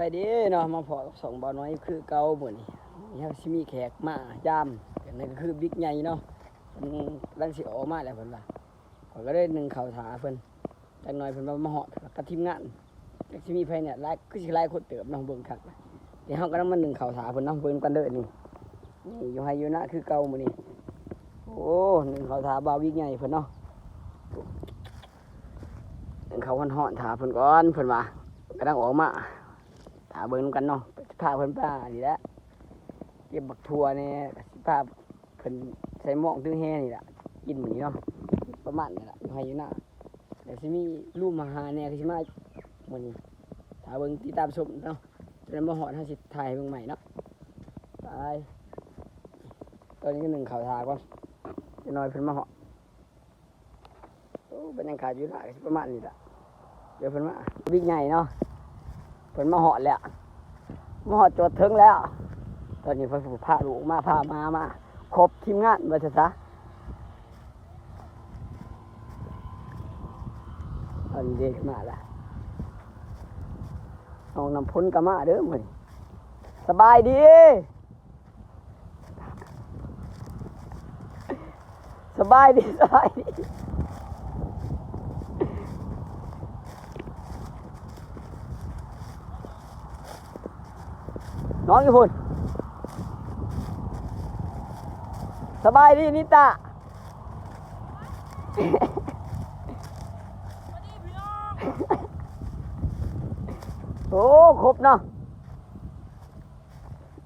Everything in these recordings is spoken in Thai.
บายดีเนาะมาพอสองบ่าวน้อยคือเก่าหมือนี้นี่ครับมีแขกมายามนั่นก็คือบิ๊กใหญ่เนาะเพิ่นรังสิออกมาแล้วเพิ่นว่าข้อยก็ได้หนึ่งข่าวถาเพิ่นจักหน่อยเพิ่นว่ามาฮอกับทีมงานจักสิมีไผเนี่ยหลายคือสิหลายคนเติบเนาะเบิ่งคักเดี๋ยวเฮาก็นำมาหนึ่งข่าวถาเพิ่นเนาะเบิ่งกันเด้อนี่นี่อยู่ให้อยู่นะคือเก่ามื้อนี้โอ้หนึ่งข่าวถาบาวบิ๊กใหญ่เพิ่นเนาะหนึ่งข่าวฮ้อนๆถาเพิ่นก่อนเพิ่นว่ากำลังออกมา ถาเบิ่งนกันเนาะพาเพิ่นป้านี่แหละเก็บบักทัวเนี่ยสิพาเพิ่นใส่หม้องตึงแฮนี่ล่ะกินหมือนี้เนาะประมาณนี้ล่ะอยู่ให้อยู่หน้าเดี๋ยวสิมีลูกมาหาแหน่คือสิมามื้อนี้ถาเบิ่งติดตามชมเนาะจนบ่ฮอดเฮาสิถ่ายเบิ่งใหม่เนาะไปตอนนี้ก็หนึ่งข่าวทาก่อนจะน้อยเพิ่นมาฮอดโอ้บรรยากาศอยู่หน้าประมาณนี้ละเดี๋ยวเพิ่นมาบิ๊กใหญ่เนาะ เพิ่นมาหอดแล้วมาหอดจดถึงแล้ว ตอนนี้เพิ่นพาลูกมาพามามาครบทีมงานว่าซะซะอันเด็กมาละน้องน้ำพ้นก็มาเด้อมื้อนี้สบายดีสบายดีสบายดี น้องกี่คนสบายดีนิตาโอ้ครบเนาะ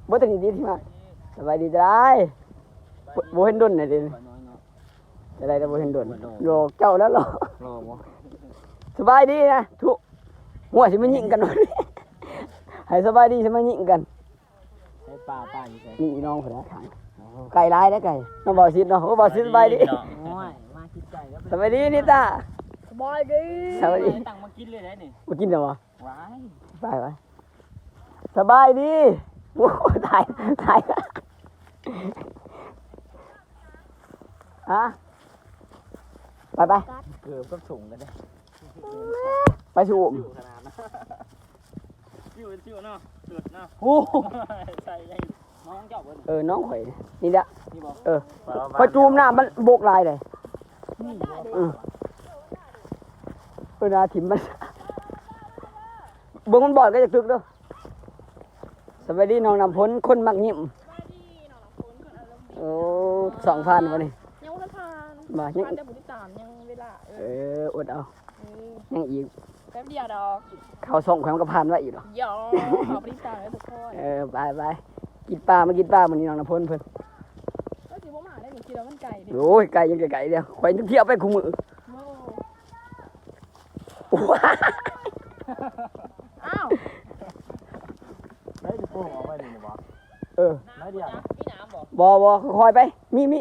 บ่ต้องดีที่มาสบายดีจะได้บ่บ่เห็นดนน่ะดิจะได้แต่บ่เห็นดนโยกเจ้าแล้วเหรอรอบ่สบายดีนะทุกหัวสิมายิงกันหน่อยให้สบายดีสิมายิงกันใช้ ปลาป้าอยู่ไสนี่น้องคนละทางไก่ร้ายนะไก่น้องบอสิดเนาะโอ้บอสิดสบายดีโอ้ยมาคิดใจแล้วสบายดีนิตาสบายดีสบายดีตังมากินเลยได้นี่มากินเดี๋ยววะว้ายไปไปสบายดีโอ้โหถ่ายถ่ายฮะไปไปเกือบกับถุงกันได้ไปสูบชิวขนาดนะชิวชิวเนาะ สุดเนาะโอ้ใส่ยังน้องเจ้าเบิ่งเออน้องข่อยนี่ละนี่บ่เออพอจูมหน้ามันโบกลายเลยอืมเวลาถิ่มมันเบิ่งมันบอดก็จะตึกเด้อสวัสดีน้องนำพ้นคนมักยิ้มโอ้สองพันวันนี้ยังวันทานมายัยังงได้บุญตามยังเวลาเอเออออดเอาเออยังอีกแป๊บเดียวดอกเขาส่งความกระพานไว้อีกหรอหยอขอบุญตามให้ทุกคนเออไปไปกินปลามากินปลามันนี้น้องนำพ้นเพิ่นก็ถือว่าหมาได้หนูคิดว่ามันไก่ดิโอ้ยไก่ยังไก่เดียวข่อยเที่ยวไปคู่มือโอ้ว้าอ้าวได้จะปูเอาไว้นี่บ่เออน้อยเดียวมีน้ำบ่บอบอคอยไปมีมี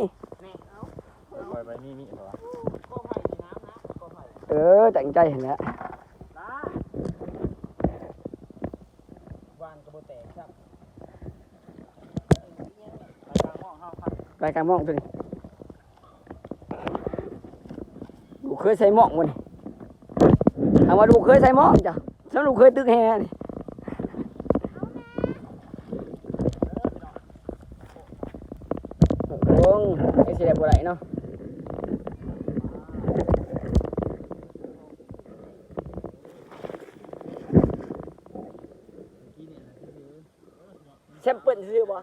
ปล่อยไปนี่นี่บ่เออจังใจเห็นแล้ววานกระโบแตกครับไป กลางห้องเฮาครับรายการมองตัวนี้ลูกเคยใส่หมองวันถามว่าลูกเคยใส่หมองจ้ะฉันลูกเคยตึกแฮนี่โอ้งไอ้เสียบ่ไหลเนาะแซมเปิลซื้อบ่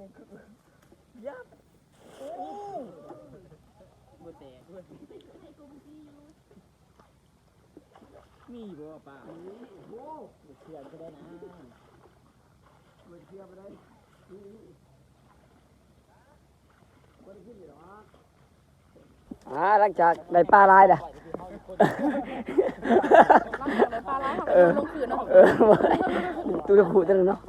ยับโอ้บ่แตกด้วยมีบ่ป้าโอ้เชื่อก็ได้นะอ่าหลังจากได้ปลาลายด่ะร่างกายเลยปลาร้าเขาลงคืนเนาะเออตัวจะขู่ตัวนึงเนาะ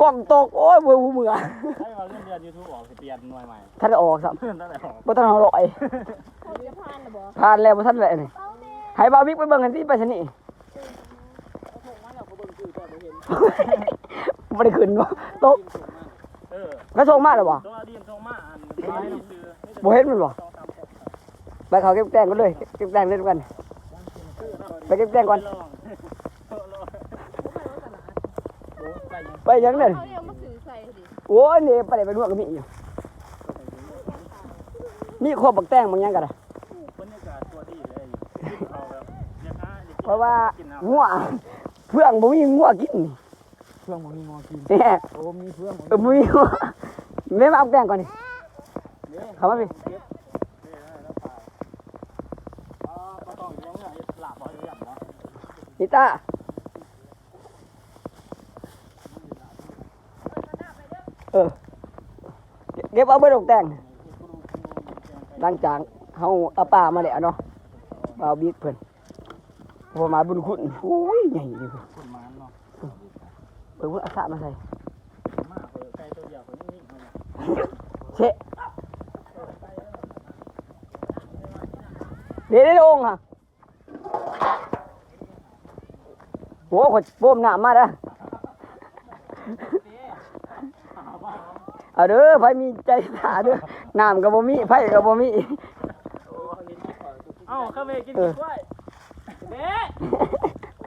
กล้องตกโอ้ยเบื่อหูเบื่อให้เราเล่นเดือน YouTube ออกสิเปลี่ยนหน่วยใหม่ท่านได้ออกสัมเพื่อนตั้งแต่ออกบ่ท่านเอาลอยเขาจะพานหรือบ่ผ่านแล้วบ่ท่านเลยนี่ให้บาวิกไปเบิ่งกันที่ไปซะนี่บ่ได้ขึ้นบ่ตกเออกระส่งมาแล้วบ่ตัวดีมส่งมาอันไว้ซื้อนี่จะบ่เห็นมันบ่สองสามหกไปเขาเก็บแต้งกันเลยเก็บแต้งเล่นกันไปเก็บแต้งก่อน ลองลองโอ้ไป ยังไปยังนั่นเขาเรียกมาสื่อใส่ดิโอ้ยนี่ไปไหนไปนวดก็มีอยู่มีครบบักแต้งบางอย่างกันอะบรรยากาศตัวดีเลยเขาแบบเนี่ยนะเพราะว่ากินน้งัวเพื่องบ่มีงัวกินเพื่อนมึงมีงอกินแน่โอ้มีเพื่อนเออบ่มีงัวแม่มาเอาแต้งก่อนนี่เข้ามาพี่เก็บนี่ได้แล้วไปอ่าปลาตองอยู่ตรงเนี้ยหลาบบ่อยอย่างเนาะ นิตาเออ เก็บเอาเบิดอกแต้งหลังจากเฮาเอาป่ามาแล้วเนาะเอาบิ๊กเพิ่นพอมาบุญคุณโอ้ยใหญ่ดิเพิ่นคนมันเนาะเพิ่นเพิ่นเอาสระมาใส่มากเลยไก่ตัวเดียวคนนิ่งๆเขาเนี่ยเชะเดี๋ยวได้ลงอะโอ้ขดโป้มหน้ามาเด้อ เอาเด้อไผมีใจสาเด้อน้ำก็บ่มีไผก็บ่มีเอ้าข้าวเมกินเออกล้วยเด้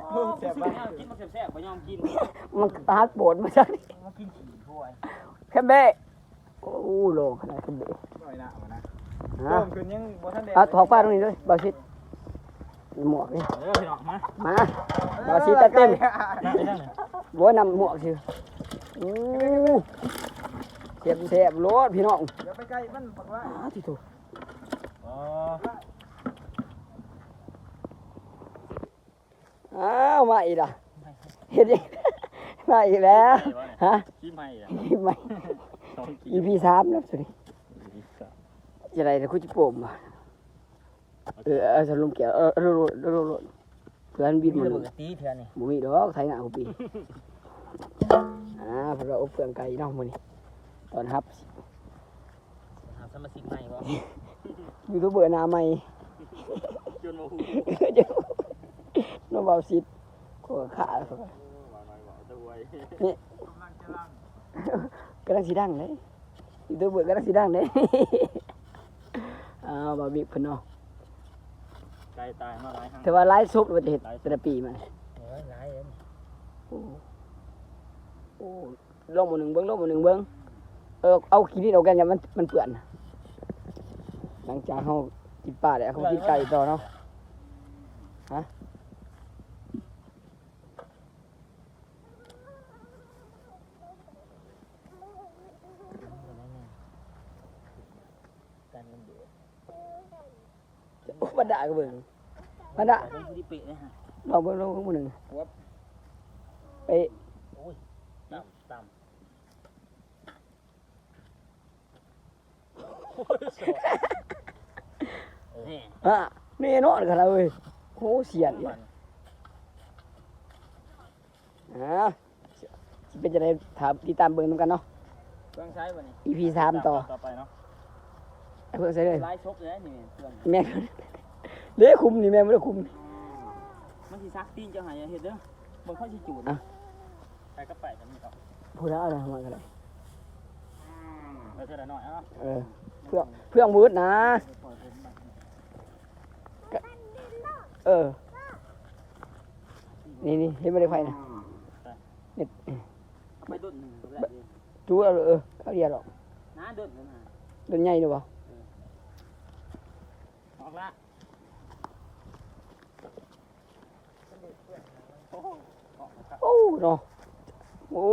โอ้แซ่บบ้างกินมันแซ่บๆบ่ยอมกินมันฮัดโบดมาจักนี่มากินขี้ถ้วยแค่เบ้โอ้โลขนาดแค่เบ้หน่อยนะมานะฮะเพิ่มขึ้นยังบ่ทันได้เอาถอดฟ้าตรงนี้ด้วยบาชิดหมวกนี่เด้อพี่น้องมามาบาชิดตะเต็มนั่งไปนั่งเลยบัวนำหมวกสิอู้เสียบเสียบรถพี่น้องเดี๋ยวไปใกล้มันบอกว่าอ้าที่ถูกอ๋ออ้าวมาอีกละเห็นยังมาอีกแล้วฮะขี้ใหม่อะอีใหม่สองขี้อีพีสามนะสุดนี้จะไรนะคุณจะโป่มอะเออเอาสรุปเกี่ยวเออรถรถรถรถเพื่อนบินมาปเลยกติเถื่อนนี่บ่มีดอกไทยหน้ากูปีอ่าเพราะว่าอบเฟืองไก่เนาะมื้อนี้ ตอนรับหาสมาชิกใหม่บ่ยูทูบเบอร์หน้าใหม่ จนมาหูเดี๋ยวน้องเบาสิทธิ์ก็ขาดเขาก็ว่าน้อยบ่ตะวยกำลังสิดังเลยยูทูบเบอร์กำลังสิดังเลย อ้าวบาบิ๊กเพิ่นเนาะไก่ตายมาหลายครั้งแต่ว่าไลฟ์สดว่าจะเฮ็ดแต่ละปีมันเฮ้ยหลายเอ็นโอ้โอ้ลงมาหนึ่งเบิ้งลงมาหนึ่งเบิ้ง เออเอาขี้ดินเอากันอย่ามันมันเปื่อนหลังจากเฮากินปลาแล้วเขากินไก่ต่อเนาะฮะกันมันเดือดโอ้บันดาก็เบิ่งบันดาเป็นผู้ที่เปะนะฮะลองเบิ่งลองเบิ่งมื้อหนึงไปต่ำต่ำ นี่อะแน่นอนกันแล้วเว้ยโหเสียดเนี่ยอ่าสิเป็นจะได้ถามติดตามเบิ่งนำกันเนาะเครื่องใช้ป่ะนี่ EP สามต่อต่อไปเนาะไอ้เพิ่งใส่เลยไล่ชกเลยนี่เครื่องแม่ก็เด้คุมนี่แม่บ่ได้คุม มันสิซักตีนเจ้าหายเห็ดเด้อบ่ค่อยสิจูดอะ ไปก็ไปกันนี่ครับพูดแล้วอะไรมากันเลย ไปเท่าไหร่หน่อยอะเออเพื่องเพื่องมืดนะ ปล่อยผมไปเออ นี่นี่เห็นไม่ได้ไฟนะนี่เอาไปดุนหนึ่งก็ได้ดิจูเอาเลยเออเขาเรียกหรอกน้าดุนนั่นน่ะเดินใหญ่ดูบ่ออกละโอ้โหออกละครับโอ้เนาะโอ้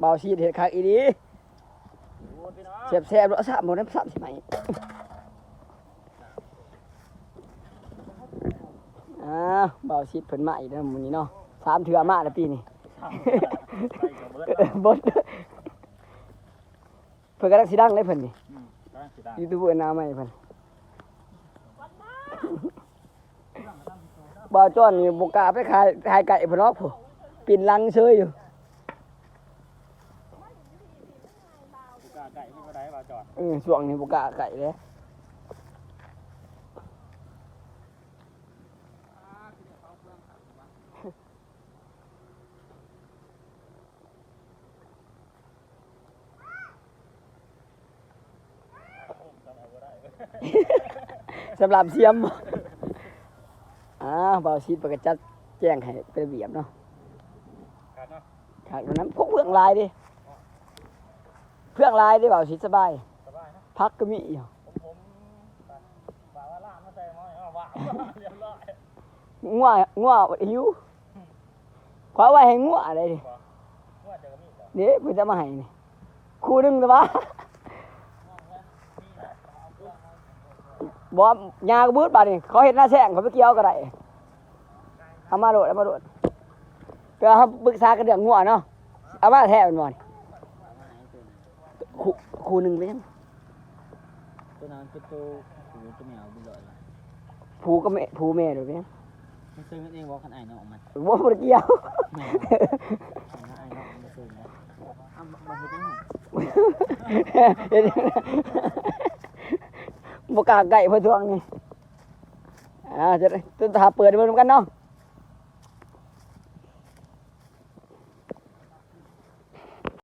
เบาชีดเห็ดคักอีดี โอ้ยพี่น้องเสียบแซ่บแล้วสามหมดน้ำสามใช่ไหมอ่าเบาชีดเพิ่นมาอีกแล้วมื้อนี้เนาะสามเถื่อมาแล้วปีนี้ไปกับเบิร์ดแล้วบดเพิ่นกำลังสิดังเลยเพิ่นนี่อืมกำลังสิได้ยูทูบเบอร์หน้าใหม่เพิ่นบ่าวจ้อนนี่บ่กล้าไปขายขายไก่เพิ่นหรอกผู้ปิ่นลังเชยอยู่ กูกล้าไก่ที่บ่ได้บ่าวจ อดเออช่วงนี้บ่กล้าไก่เลยสำหรับเสียมบ่อ่าเบาชีดประกจัดแจ้งให้เป็นระเบียบเนาะครับเนาะขากนั้นพวกเพื่องลายดิ เพื่องลายดิเบาชีดสบายสบายนะ พักก็มีอยู่ผมผมฝากว่าล่ามมาใส่หม้อเอาว่าเรียบร้อยง่วง่วหิวขวาไว้ให้ง่วอะไรดิว่าจะมีบ่เดี๋ยวเพิ่นจะมาให้นี่คู่หนึงแต่ว่าบ่ยากระบืดบาดนี่เขาเฮ็ดหน้าแซงเขาไปเกี่ยวก็ได้เอามาโดดเอามาโดดก็เฮาปรึกษากันเรื่องง่วเนาะเอามาแท้เป็นบ่นี่คู่คู่หนึงไปยัง ตัวนั้นเป็นตัวหูตัวแมวบุญลอยผูก็แม่ผูแม่โดดไปยังมันซื้อมันเองบอกขันไอ้น้องมันบ่บ่เกี่ยวแมวไอ้น้องมันซื้อนะอ้าวมันเป็นยังไงเห็นไหมบ่กล้าใกล้เพิ่นทวงนี่อ่าจะได้จะหาเปิดเบิ่งนำกันเนาะ